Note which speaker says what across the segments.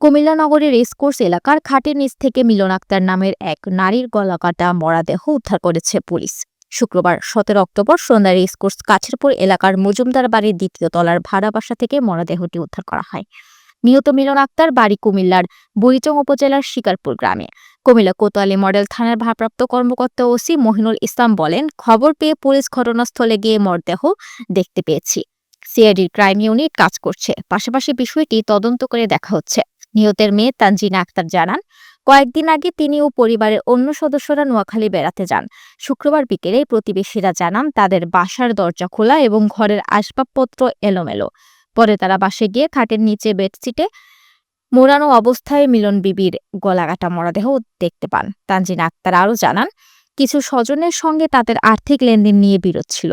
Speaker 1: কুমিল্লা নগরের রেসকোর্স এলাকার খাটের নিচ থেকে মিলন আক্তার নামের এক নারীর গলাকাটা মরাদেহ উদ্ধার করেছে পুলিশ। শুক্রবার সতেরো অক্টোবর সন্ধ্যায় রেসকোর্স কাছেরপুর এলাকার মজুমদার বাড়ির দ্বিতীয় তলার ভাড়া বাসা থেকে মরাদেহটি উদ্ধার করা হয়। নিহত মিলন আক্তার বাড়ি কুমিল্লার বুড়িচং উপজেলার শিকারপুর গ্রামে। কুমিল্লা কোতোয়ালি মডেল থানার ভারপ্রাপ্ত কর্মকর্তা ওসি মহিনুল ইসলাম বলেন, খবর পেয়ে পুলিশ ঘটনাস্থলে গিয়ে মরদেহ দেখতে পেয়েছি। সিআইডির ক্রাইম ইউনিট কাজ করছে। পাশাপাশি বিষয়টি তদন্ত করে দেখা হচ্ছে। নিহতের মেয়ে তানজিনা আক্তার জানান, কয়েকদিন আগে তিনি ও পরিবারের অন্য সদস্যরা নোয়াখালী বেড়াতে যান। শুক্রবার বিকেলে প্রতিবেশীরা জানান, তাদের বাসার দরজা খোলা এবং ঘরের আসবাবপত্র এলোমেলো। পরে তারা বাসে গিয়ে খাটের নিচে বেডশিটে মোড়ানো অবস্থায় মিলন বিবির গলাকাটা মরদেহ দেখতে পান। তানজিনা আক্তার আরও জানান, কিছু স্বজনের সঙ্গে তাদের আর্থিক লেনদেন নিয়ে বিরোধ ছিল।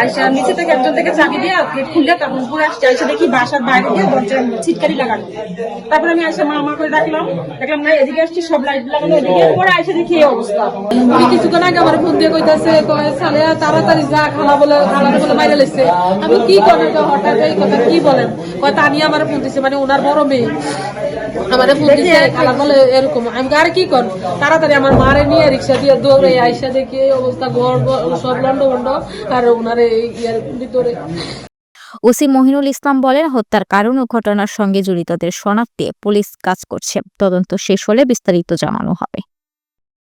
Speaker 2: আইসা নিচে থেকে একজন থেকে চাবি দিয়ে গেট খুললে তারপর আসছে। আইসা দেখি বাসার বাইরে দিয়ে দরজা ছিটকারি লাগানো তারপরে আমি আইসা মা মা করে দেখলাম না এদিকে আসছি সব লাইট লাগানো। এদিকে পরে আইসা দেখি এই অবস্থা।
Speaker 3: আমি কিছুক্ষণ আগে আমার ফোন দিয়ে কইতাছে কয় সালে তাড়াতাড়ি যা খালা বলে খালা বলে বাইরে লেগছে। আমি কি করেন হঠাৎ এই কথা কি বলেন? কয় তানিয়া আমার ফোন দিছে মানে ওনার বড় মেয়ে। আমারে ফোন দিছে খালা বলে এরকম। আমি আর কি কর? তাড়াতাড়ি আমার মারে নিয়ে রিক্সা দিয়ে দৌড়ে আইসা দেখি এই অবস্থা ঘর সব লন্ড আর ওনারে এই ইয়ার ভিতরে।
Speaker 1: ওসি মহিনুল ইসলাম বলেন, হত্যার কারণ ও ঘটনার সঙ্গে জড়িতদের শনাক্তে পুলিশ কাজ করছে। তদন্ত শেষ হলে বিস্তারিত জানানো হবে।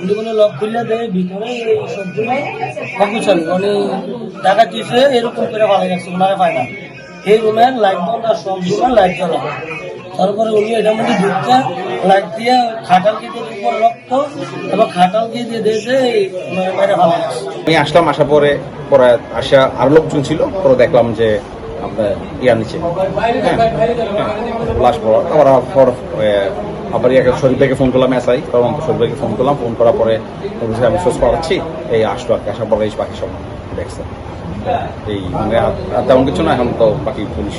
Speaker 4: উনি কোনো লক দেয়, ভিতরে সবগুলো মানে টাকা দিয়েছে, এরকম করে ভালো ওনারা পায় না। এই রুমের লাইট বন্ধ আর সব রুমের লাইট জ্বলা। তারপরে উনি এটার মধ্যে লাইট দিয়ে খাটাল দিয়ে উপর রক্ত এবং খাটাল দিয়ে দিয়ে দিয়েছে
Speaker 5: আমি আসলাম, আসার পরে পরে আসা আরও লোকজন ছিল, পরে দেখলাম যে আপনার ইয়ার নিচে। লাশ পড়া আবার আবার ইয়াকে শরীফ ভাইকে ফোন করলাম, এসআই তখন শরীফ ভাইকে ফোন করলাম ফোন করার পরে আমি সোর্স করাচ্ছি এই আসলো আর কি, আসার পরে বাকি সব দেখছে। এই মানে তেমন কিছু না, এখন তো বাকি পুলিশ